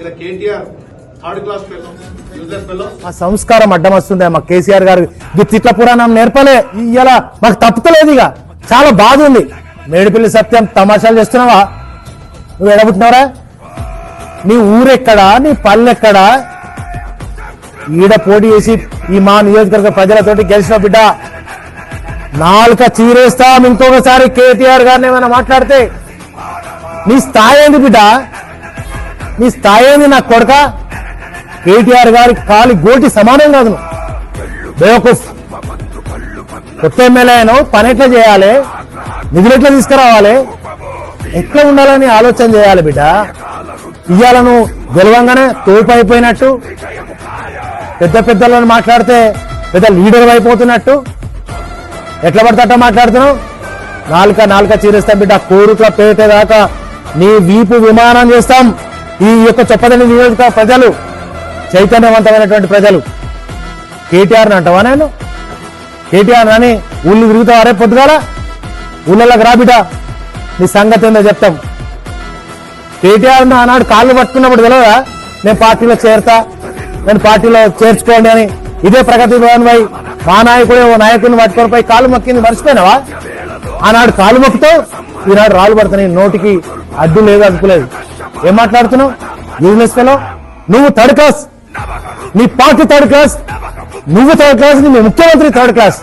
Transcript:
ఇలా KTR third class useless సంస్కారం అడ్డం వస్తుంది మా కేసీఆర్ గారు తిట్ల పురాణం నేర్పలే. ఇలా మాకు తప్పుతలేదు ఇక. చాలా బాధ ఉంది మేడిపల్లి సత్యం తమాషాలు చేస్తున్నావా? నువ్వు ఎడబుట్టినవరా? నీ ఊరెక్కడా? నీ పల్లెక్కడా? ఈడ పోటీ చేసి ఈ మా నియోజకవర్గ ప్రజలతోటి గెలిచిన బిడ్డ. నాలుక చీరేస్తాం ఇంకొకసారి కేటీఆర్ గారిని ఏమైనా మాట్లాడితే. నీ స్థాయి ఏంది బిడ్డ? నీ స్థాయి నా కొడక కేటీఆర్ గారి కాలి గోటి సమానం కాదు. బేవకూఫ్. కొత్త ఎమ్మెల్యే అయినావు పని ఎట్లా చేయాలి? నిధులు ఎట్లా తీసుకురావాలి? ఎట్లా ఉండాలని ఆలోచన చేయాలి బిడ్డ? ఇవాళ నువ్వు గెలవంగానే తోపు అయిపోయినట్టు పెద్ద పెద్దలను మాట్లాడితే పెద్ద లీడర్ అయిపోతున్నట్టు. ఎట్లా పడితే మాట్లాడుతున్నావు? నాలుక నాలుక చీరేస్తాం బిడ్డ కోరుట్ల పేట దాకా నీ వీపు విమానం చేస్తాం. ఈ యొక్క చొప్పదండి నియోజక ప్రజలు చైతన్యవంతమైనటువంటి ప్రజలు. కేటీఆర్ని అంటావా నేను? కేటీఆర్ అని ఊళ్ళు తిరుగుతావు అరే పొద్దుగాల? ఊళ్ళలోకి రా నీ సంగతి ఏందో చెప్తాం. కేటీఆర్ ఆనాడు కాళ్ళు పట్టుకున్నప్పుడు తెలియదా నేను పార్టీలో చేరతా నేను పార్టీలో చేర్చుకోండి అని. ఇదే ప్రగతి భవన్ పై మా నాయకుడే ఓ నాయకుడిని పట్టుకొని పోయి కాలు మొక్కింది మర్చిపోయినావా? ఆనాడు కాలు మొక్కుతావు ఈనాడు రాళ్ళు పడుతున్నాయి నోటికి అడ్డు లేదు అనుకోలేదు ఏం మాట్లాడుతున్నావు? యూనిస్ ఫెలో నువ్వు థర్డ్ క్లాస్ నీ పార్టీ థర్డ్ క్లాస్ నువ్వు థర్డ్ క్లాస్ నీ ముఖ్యమంత్రి థర్డ్ క్లాస్